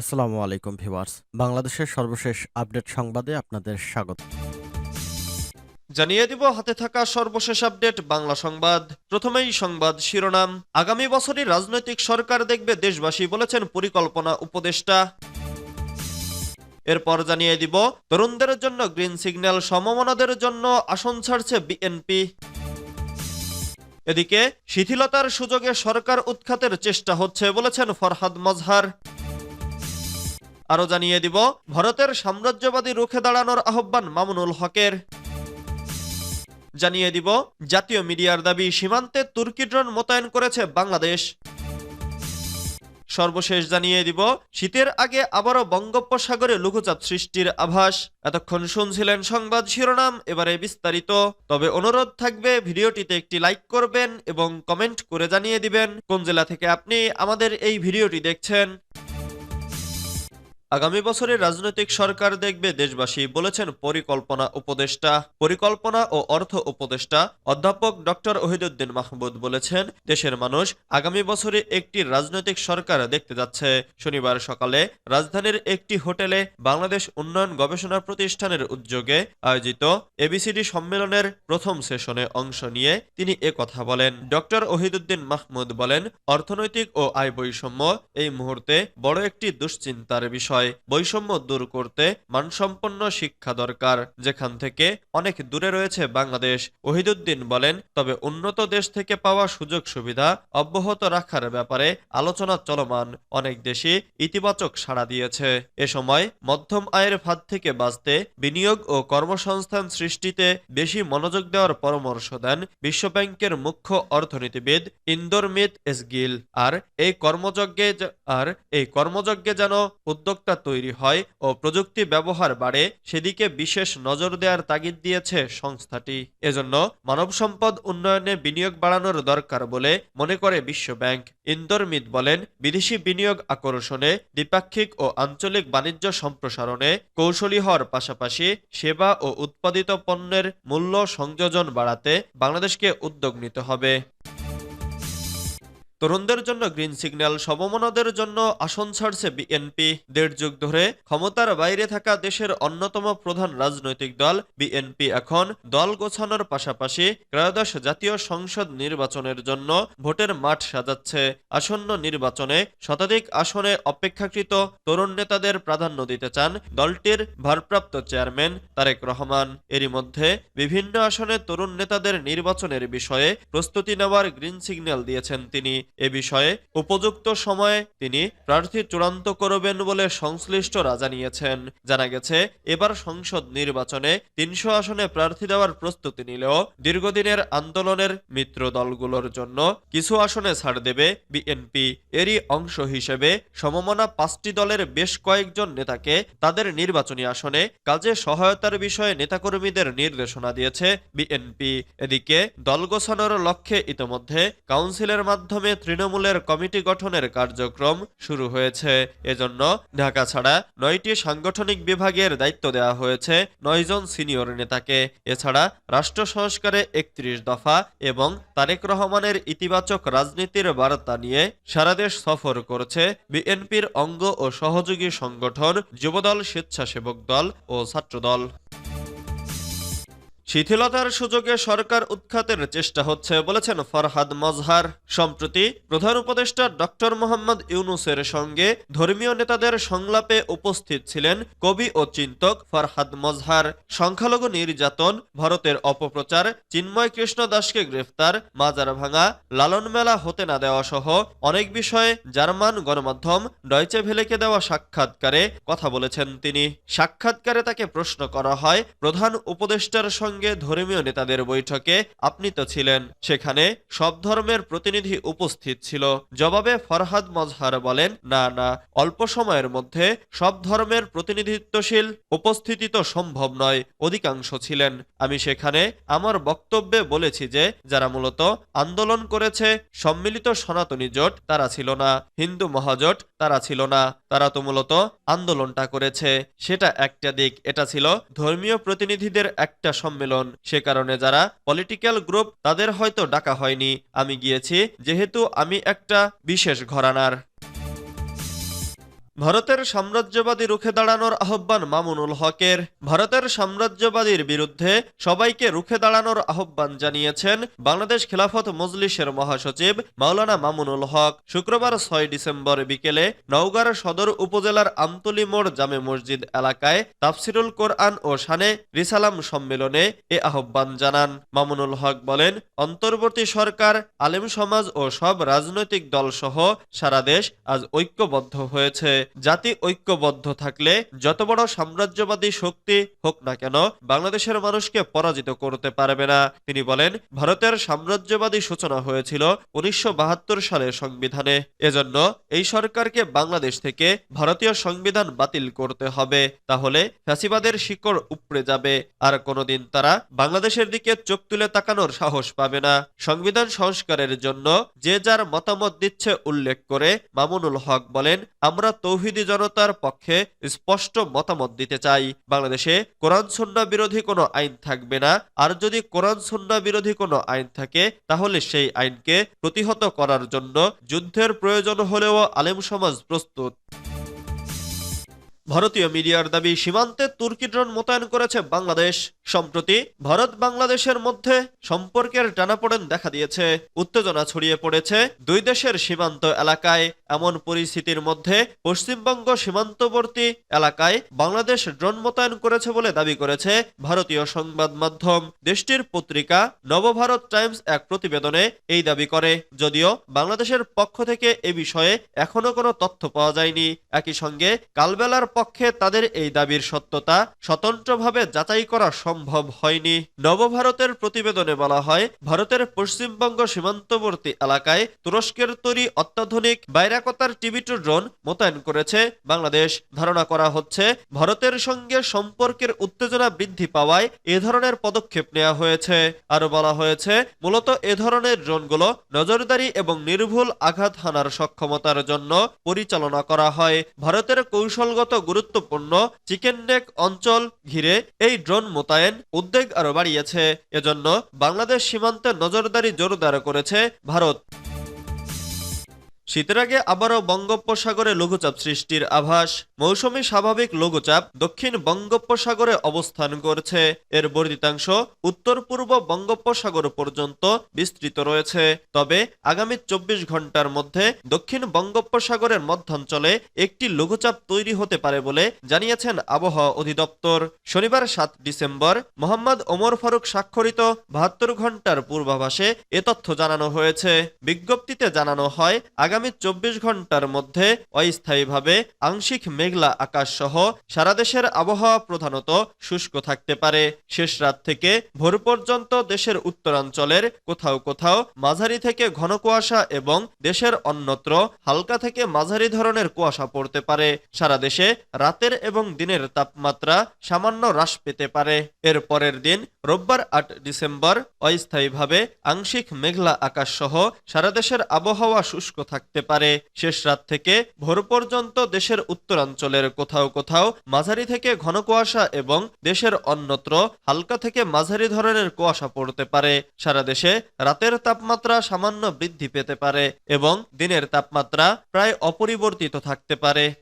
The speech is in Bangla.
আসসালামু আলাইকুম ভিউয়ার্স। বাংলাদেশের সর্বশেষ আপডেট সংবাদে আপনাদের স্বাগত। জানিয়ে দিব, হাতে থাকা সর্বশেষ আপডেট, বাংলা সংবাদ। প্রথমেই সংবাদ শিরোনাম। আগামী বছরই রাজনৈতিক সরকার দেখবে দেশবাসী বলেছেন পরিকল্পনা উপদেষ্টা। এরপর জানিয়ে দিব, তরুণদের জন্য গ্রিন সিগন্যাল, সমমনাদের জন্য আসন ছাড়ছে বিএনপি। এদিকে, শিথিলতার সুযোগে সরকার উৎখাতের চেষ্টা হচ্ছে বলেছেন ফরহাদ মজহার। আরও জানিয়ে দিব, ভারতের সাম্রাজ্যবাদী রুখে দাঁড়ানোর আহ্বান মামুনুল হকের। জানিয়ে দিব, জাতীয় মিডিয়ার দাবি, সীমান্তে তুর্কি ড্রোন মোতায়েন করেছে বাংলাদেশ। সর্বশেষ জানিয়ে দিব, শীতের আগে আবারও বঙ্গোপসাগরে লঘুচাপ সৃষ্টির আভাস। এতক্ষণ শুনছিলেন সংবাদ শিরোনাম, এবারে বিস্তারিত। তবে অনুরোধ থাকবে, ভিডিওটিতে একটি লাইক করবেন এবং কমেন্ট করে জানিয়ে দিবেন, কোন জেলা থেকে আপনি আমাদের এই ভিডিওটি দেখছেন। আগামী বছরে রাজনৈতিক সরকার দেখবে দেশবাসী বলেছেন পরিকল্পনা উপদেষ্টা, পরিকল্পনা ও অর্থ উপদেষ্টা অধ্যাপক ডক্টর ওহিদুদ্দিন মাহমুদ বলেছেন, দেশের মানুষ আগামী বছরে একটি রাজনৈতিক সরকার দেখতে যাচ্ছে। শনিবার সকালে রাজধানীর একটি হোটেলে বাংলাদেশ উন্নয়ন গবেষণা প্রতিষ্ঠানের উদ্যোগে আয়োজিত এবিসিডি সম্মেলনের প্রথম সেশনে অংশ নিয়ে তিনি কথা বলেন। ডক্টর ওহিদুদ্দিন মাহমুদ বলেন, অর্থনৈতিক ও আয় বৈষম্য এই মুহূর্তে বড় একটি দুশ্চিন্তার বিষয়। বৈষম্য দূর করতে মানসম্পন্ন শিক্ষা দরকার। যেখান থেকে অনেক দূরে রয়েছে বাংলাদেশ। ওহিদুদ্দিন বলেন, তবে উন্নত দেশ থেকে পাওয়া সুযোগ সুবিধা অব্যাহত রাখার ব্যাপারে আলোচনা চলমান। অনেক দেশই ইতিবাচক সাড়া দিয়েছে। এ সময় মধ্যম আয়ের ফাঁদ থেকে বাঁচতে বিনিয়োগ ও কর্মসংস্থান সৃষ্টিতে বেশি মনোযোগ দেওয়ার পরামর্শ দেন বিশ্বব্যাংকের মুখ্য অর্থনীতিবিদ ইন্দোরমিত এসগিল। আর এই কর্মযজ্ঞে আর এই কর্মযজ্ঞে যেন উদ্যোক্তা তৈরি হয় ও প্রযুক্তি ব্যবহার বাড়ে, সেদিকে বিশেষ নজর দেওয়ার তাগিদ দিয়েছে সংস্থাটি। এজন্য মানব সম্পদ উন্নয়নে বিনিয়োগ বাড়ানোর দরকার বলে মনে করে বিশ্বব্যাংক। ইন্দোরমিত বলেন, বিদেশি বিনিয়োগ আকর্ষণে দ্বিপাক্ষিক ও আঞ্চলিক বাণিজ্য সম্প্রসারণে কৌশলী হওয়ার পাশাপাশি সেবা ও উৎপাদিত পণ্যের মূল্য সংযোজন বাড়াতে বাংলাদেশকে উদ্যোগ নিতে হবে। তরুণদের জন্য গ্রিন সিগন্যাল, সমমনাদের জন্য আসন ছাড়ছে বিএনপি দেড় যুগ ধরে ক্ষমতার বাইরে থাকা দেশের অন্যতম প্রধান রাজনৈতিক দল বিএনপি এখন দল গোছানোর পাশাপাশি ত্রয়োদশ জাতীয় সংসদ নির্বাচনের জন্য ভোটের মাঠ সাজাচ্ছে। আসন্ন নির্বাচনে শতাধিক আসনে অপেক্ষাকৃত তরুণ নেতাদের প্রাধান্য দিতে চান দলটির ভারপ্রাপ্ত চেয়ারম্যান তারেক রহমান। এরই মধ্যে বিভিন্ন আসনে তরুণ নেতাদের নির্বাচনের বিষয়ে প্রস্তুতি নেওয়ার গ্রিন সিগন্যাল দিয়েছেন তিনি। এ বিষয়ে উপযুক্ত সময়ে তিনি প্রার্থী চূড়ান্ত করবেন বলে সংশ্লিষ্টরা জানিয়েছেন। জানা গেছে, এবার সংসদ নির্বাচনে তিনশো আসনে প্রার্থী দেওয়ার প্রস্তুতি নিলেও দীর্ঘদিনের আন্দোলনের মিত্র দলগুলোর জন্য কিছু আসনে ছাড় দেবে বিএনপি। এরই অংশ হিসেবে সমমনা পাঁচটি দলের বেশ কয়েকজন নেতাকে তাদের নির্বাচনী আসনে কাজে সহায়তার বিষয়ে নেতাকর্মীদের নির্দেশনা দিয়েছে বিএনপি। এদিকে দল গোছানোর লক্ষ্যে ইতোমধ্যে কাউন্সিলের মাধ্যমে তৃণমূলের কমিটি গঠনের কার্যক্রম শুরু হয়েছে। এজন্য ঢাকা ছাড়া নয়টি সাংগঠনিক বিভাগের দায়িত্ব দেওয়া হয়েছে নয়জন সিনিয়র নেতাকে। এছাড়া রাষ্ট্র সংস্কারে একত্রিশ দফা এবং তারেক রহমানের ইতিবাচক রাজনীতির বার্তা নিয়ে সারাদেশ সফর করছে বিএনপির অঙ্গ ও সহযোগী সংগঠন যুবদল স্বেচ্ছাসেবক দল ও ছাত্রদল। শিথিলতার সুযোগে সরকার উৎখাতের চেষ্টা হচ্ছে, বলেছেন ফরহাদ মজহার। সম্প্রতি প্রধান উপদেষ্টা ডক্টর মোহাম্মদ ইউনুসের সঙ্গে ধর্মীয় নেতাদের সংলাপে উপস্থিত ছিলেন কবি ও চিন্তক ফরহাদ মজহার। সংখ্যালঘু নির্যাতন, ভারতের অপপ্রচার, চিন্ময় কৃষ্ণ দাসকে গ্রেফতার, মাজার ভাঙা, লালন মেলা হতে না দেওয়া সহ অনেক বিষয়ে জার্মান গণমাধ্যম ডয়চে ভেলেকে দেওয়া সাক্ষাৎকারে কথা বলেছেন তিনি। সাক্ষাৎকারে তাকে প্রশ্ন করা হয়, প্রধান উপদেষ্টার সঙ্গে ধর্মীয় নেতাদের বৈঠকে আপনি তো ছিলেন। সেখানে সব ধর্মের প্রতিনিধি উপস্থিত ছিল। জবাবে ফরহাদ মজহার বলেন, না না, অল্প সময়ের মধ্যে সব ধর্মের প্রতিনিধিত্বশীল উপস্থিতি তো সম্ভব নয়, অধিকাংশ ছিলেন। আমি সেখানে আমার বক্তব্যে বলেছি যে, যারা মূলত আন্দোলন করেছে, সম্মিলিত সনাতনী জোট, তারা ছিল না। হিন্দু মহাজোট, তারা ছিল না। তারা তো মূলত আন্দোলনটা করেছে। সেটা একটা দিক। এটা ছিল ধর্মীয় প্রতিনিধিদের একটা সম্মেলন। সে কারণে যারা পলিটিক্যাল গ্রুপ তাদের হয়তো ডাকা হয়নি। আমি গিয়েছি, যেহেতু আমি একটা বিশেষ ঘরানার। ভারতের সাম্রাজ্যবাদী রুখে দাঁড়ানোর আহ্বান মামুনুল হকের। ভারতের সাম্রাজ্যবাদীর বিরুদ্ধে সবাইকে রুখে দাঁড়ানোর আহ্বান জানিয়েছেন বাংলাদেশ খেলাফত মজলিসের মহাসচিব মাওলানা মামুনুল হক। শুক্রবার ছয় ডিসেম্বর বিকেলে নওগাঁর সদর উপজেলার আমতলি মোড় জামে মসজিদ এলাকায় তাফসিরুল কোরআন ও শানে রিসালাম সম্মেলনে এ আহ্বান জানান। মামুনুল হক বলেন, অন্তর্বর্তী সরকার, আলেম সমাজ ও সব রাজনৈতিক দল সহ সারা দেশ আজ ঐক্যবদ্ধ হয়েছে। জাতি ঐক্যবদ্ধ থাকলে যত বড় সাম্রাজ্যবাদী শক্তি হোক না কেন, বাংলাদেশের মানুষকে পরাজিত করতে পারবে না। তিনি বলেন, ভারতের সাম্রাজ্যবাদী সূচনা হয়েছিল উনিশশো সালের সংবিধানে। এজন্য এই সরকারকে বাংলাদেশ থেকে ভারতীয় সংবিধান বাতিল করতে হবে। তাহলে ফ্যাসিবাদের শিকড় উপড়ে যাবে, আর কোনোদিন তারা বাংলাদেশের দিকে চোখ তুলে তাকানোর সাহস পাবে না। সংবিধান সংস্কারের জন্য যে যার মতামত দিচ্ছে উল্লেখ করে মামুনুল হক বলেন, আমরা তৌহিদি জনতার পক্ষে স্পষ্ট মতামত দিতে চাই। বাংলাদেশে কোরআন সন্না বিরোধী কোনো আইন থাকবে না। আর যদি কোরআন সন্না বিরোধী কোনো আইন থাকে, তাহলে সেই আইনকে প্রতিহত করার জন্য যুদ্ধের প্রয়োজন হলেও আলেম সমাজ প্রস্তুত। ভারতীয় মিডিয়ার দাবি, সীমান্তে তুর্কি ড্রোন মোতায়েন করেছে বাংলাদেশ। সম্প্রতি ভারত বাংলাদেশের মধ্যে সম্পর্কের টানাপোড়েন দেখা দিয়েছে। উত্তেজনা ছড়িয়ে পড়েছে দুই দেশের সীমান্ত এলাকায়। এমন পরিস্থিতির মধ্যে পশ্চিমবঙ্গ সীমান্তবর্তী এলাকায় বাংলাদেশ ড্রোন মোতায়েন করেছে বলে দাবি করেছে ভারতীয় সংবাদ মাধ্যম। দেশটির পত্রিকা নবভারত টাইমস এক প্রতিবেদনে এই দাবি করে, যদিও বাংলাদেশের পক্ষ থেকে এ বিষয়ে এখনও কোনো তথ্য পাওয়া যায়নি। একই সঙ্গে কালবেলার পক্ষে তাদের এই দাবির সত্যতা স্বতন্ত্রভাবে যাচাই করা সম্ভব হয়নি। নবভারতের প্রতিবেদনে বলা হয়, ভারতের পশ্চিমবঙ্গ সীমান্তবর্তী এলাকায় তুরস্কের তৈরি অত্যাধুনিক বাইরাকতার টিভি টু ড্রোন মোতায়েন করেছে বাংলাদেশ। ধারণা করা হচ্ছে, ভারতের সঙ্গে সম্পর্কের উত্তেজনা বৃদ্ধি পাওয়ায় এ ধরনের পদক্ষেপ নেওয়া হয়েছে। আরও বলা হয়েছে, মূলত এ ধরনের ড্রোনগুলো নজরদারি এবং নির্ভুল আঘাত হানার সক্ষমতার জন্য পরিচালনা করা হয়। ভারতের কৌশলগত গুরুত্বপূর্ণ চিকেন নেক অঞ্চল ঘিরে এই ড্রোন মোতায়েন উদ্বেগ আরও বাড়িয়েছে। এজন্য বাংলাদেশ সীমান্তে নজরদারি জোরদার করেছে ভারত। শীতের আগে আবারও বঙ্গোপসাগরে লঘুচাপ সৃষ্টির আভাস। মৌসুমী স্বাভাবিক লঘুচাপ দক্ষিণ বঙ্গোপসাগরে অবস্থান করছে। এর বর্ধিতাংশ উত্তর পূর্ব বঙ্গোপসাগর পর্যন্ত বিস্তৃত রয়েছে। তবে আগামী চব্বিশ ঘণ্টার মধ্যে দক্ষিণ বঙ্গোপসাগরের মধ্যাঞ্চলে একটি লঘুচাপ তৈরি হতে পারে বলে জানিয়েছেন আবহাওয়া অধিদপ্তর। শনিবার সাত ডিসেম্বর মোহাম্মদ ওমর ফারুক স্বাক্ষরিত বাহাত্তর ঘণ্টার পূর্বাভাসে এ তথ্য জানানো হয়েছে। বিজ্ঞপ্তিতে জানানো হয়, আগামী চব্বিশ ঘণ্টার মধ্যে অস্থায়ীভাবে আংশিক মেঘলা আকাশ সহ সারা দেশের আবহাওয়া প্রধানত শুষ্ক থাকতে পারে। শেষ রাত থেকে ভোর পর্যন্ত দেশের উত্তরাঞ্চলের কোথাও কোথাও মাঝারি থেকে ঘন কুয়াশা এবং দেশের অন্যত্র হালকা থেকে মাঝারি ধরনের কুয়াশা পড়তে পারে। সারা দেশে রাতের এবং দিনের তাপমাত্রা সামান্য হ্রাস পেতে পারে। এর পরের দিন রোববার আট ডিসেম্বর অস্থায়ীভাবে আংশিক মেঘলা আকাশ সহ সারা দেশের আবহাওয়া শুষ্ক থাকতে পারে। শেষ রাত থেকে ভোর পর্যন্ত দেশের উত্তরাঞ্চলের কোথাও কোথাও মাঝারি থেকে ঘন কুয়াশা এবং দেশের অন্যত্র হালকা থেকে মাঝারি ধরনের কুয়াশা পড়তে পারে। সারা দেশে রাতের তাপমাত্রা সামান্য বৃদ্ধি পেতে পারে এবং দিনের তাপমাত্রা প্রায় অপরিবর্তিত থাকতে পারে।